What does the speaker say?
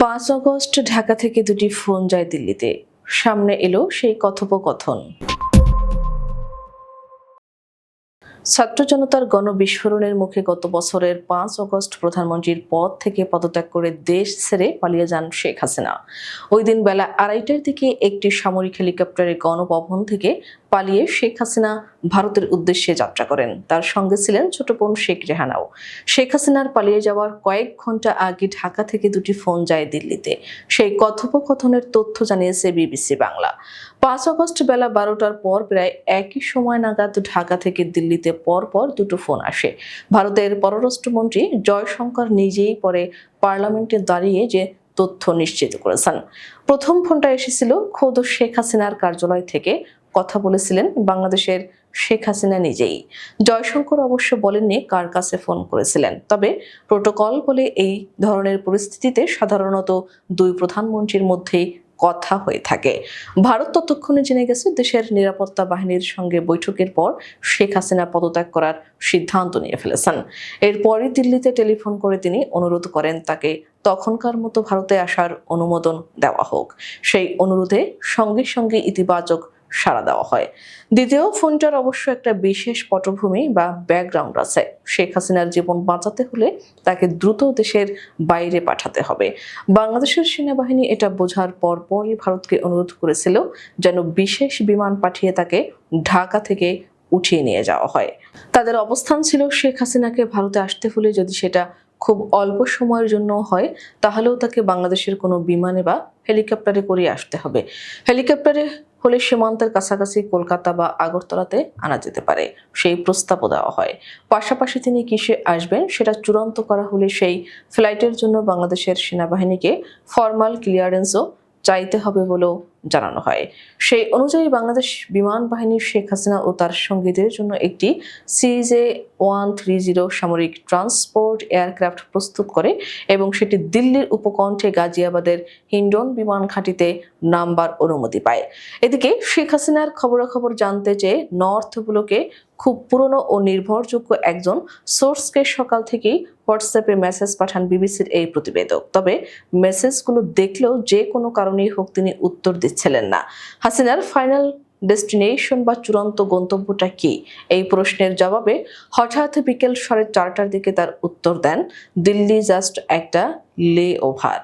পাঁচ অগস্ট ঢাকা থেকে দুটি ফোন যায় দিল্লিতে। সামনে এলো সেই কথোপকথন। ছাত্র জনতার গণবিস্ফোরণের মুখে গত বছরের পাঁচ অগস্ট প্রধানমন্ত্রীর পদ থেকে পদত্যাগ করে দেশ ছেড়ে পালিয়ে যান শেখ হাসিনা। ওই দিন বেলা আড়াইটার দিকে একটি সামরিক হেলিকপ্টারে গণভবন থেকে পালিয়ে শেখ হাসিনা ভারতের উদ্দেশ্যে যাত্রা করেন। তার সঙ্গে ছিলেন ছোট বোন শেখ রেহানাও। শেখ হাসিনার পালিয়ে যাওয়ার কয়েক ঘণ্টা আগে ঢাকা থেকে দুটি ফোন যায় দিল্লিতে। সেই কথোপকথনের তথ্য জানিয়েছে বিবিসি বাংলা। পাঁচ অগস্ট বেলা বারোটার পর প্রায় একই সময় নাগাদ ঢাকা থেকে দিল্লিতে পর পর দুটো ফোন আসে। ভারতের পররাষ্ট্রমন্ত্রী জয়শঙ্কর নিজেই পরে পার্লামেন্টে দাঁড়িয়ে যে তথ্য নিশ্চিত করেছেন। প্রথম ফোনটা এসেছিল খোদ শেখ হাসিনার কার্যালয় থেকে। কথা বলেছিলেন বাংলাদেশের শেখ হাসিনা নিজেই। জয়শঙ্কর অবশ্য বলেননি কার কাছে ফোন করেছিলেন। তবে প্রোটোকল বলে এই ধরনের পরিস্থিতিতে সাধারণত দুই প্রধানমন্ত্রীর মধ্যেই কথা হয়ে থাকে। ভারত ততক্ষণে জেনে গেছে দেশের নিরাপত্তা বাহিনীর সঙ্গে বৈঠকের পর শেখ হাসিনা পদত্যাগ করার সিদ্ধান্ত নিয়ে ফেলেছেন। এরপরই দিল্লিতে টেলিফোন করে তিনি অনুরোধ করেন তাকে তখনকার মতো ভারতে আসার অনুমোদন দেওয়া হোক। সেই অনুরোধে সঙ্গে সঙ্গে ইতিবাচক সাড়া দেওয়া হয়। দ্বিতীয়, ফোনটার অবশ্য একটা বিশেষ পটভূমি বা ব্যাকগ্রাউন্ড আছে। শেখ হাসিনার জীবন বাঁচাতে হলে তাকে দ্রুত দেশের বাইরে পাঠাতে হবে। বাংলাদেশের সেনাবাহিনী এটা বোঝার পর পরই ভারতকে অনুরোধ করেছিল যেন বিশেষ বিমান পাঠিয়ে তাকে ঢাকা থেকে উঠিয়ে নিয়ে যাওয়া হয়। তাদের অবস্থান ছিল শেখ হাসিনাকে ভারতে আসতে হলে যদি সেটা খুব অল্প সময়ের জন্য হয়, তাহলেও তাকে বাংলাদেশের কোনো বিমানে বা হেলিকপ্টারে করে আসতে হবে। হেলিকপ্টারে হলে সীমান্তের কাছাকাছি কলকাতা বা আগরতলাতে আনা যেতে পারে। সেই প্রস্তাবও দেওয়া হয়। পাশাপাশি তিনি কিসে আসবেন সেটা চূড়ান্ত করা হলে সেই ফ্লাইটের জন্য বাংলাদেশের সেনাবাহিনীকে ফর্মাল ক্লিয়ারেন্সও চাইতে হবে বলেও জানানো হয়। সেই অনুযায়ী বাংলাদেশ বিমান বাহিনীর শেখ হাসিনা ও তার সঙ্গীদের জন্য একটি C J one three zero সামরিক ট্রান্সপোর্ট এয়ারক্রাফট প্রস্তুত করে এবং সেটি দিল্লির উপকণ্ঠে গাজিয়াবাদের হিন্ডন বিমান ঘাঁটিতে নামবার অনুমতি পায়। এদিকে শেখ হাসিনার খবরাখবর জানতে চেয়ে নর্থ ব্লকে খুব পুরনো ও নির্ভরযোগ্য একজন সোর্সকে সকাল থেকেই হোয়াটসঅ্যাপে মেসেজ পাঠান বিবিসির এই প্রতিবেদক। তবে মেসেজগুলো দেখলেও যে কোনো কারণেই হোক তিনি উত্তর দিচ্ছিলেন না। হাসিনার ফাইনাল ডেস্টিনেশন বা চূড়ান্ত গন্তব্যটা কি? এই প্রশ্নের জবাবে হঠাৎ বিকেল সাড়ে চারটার দিকে তার উত্তর দেন, দিল্লি জাস্ট একটা লে ওভার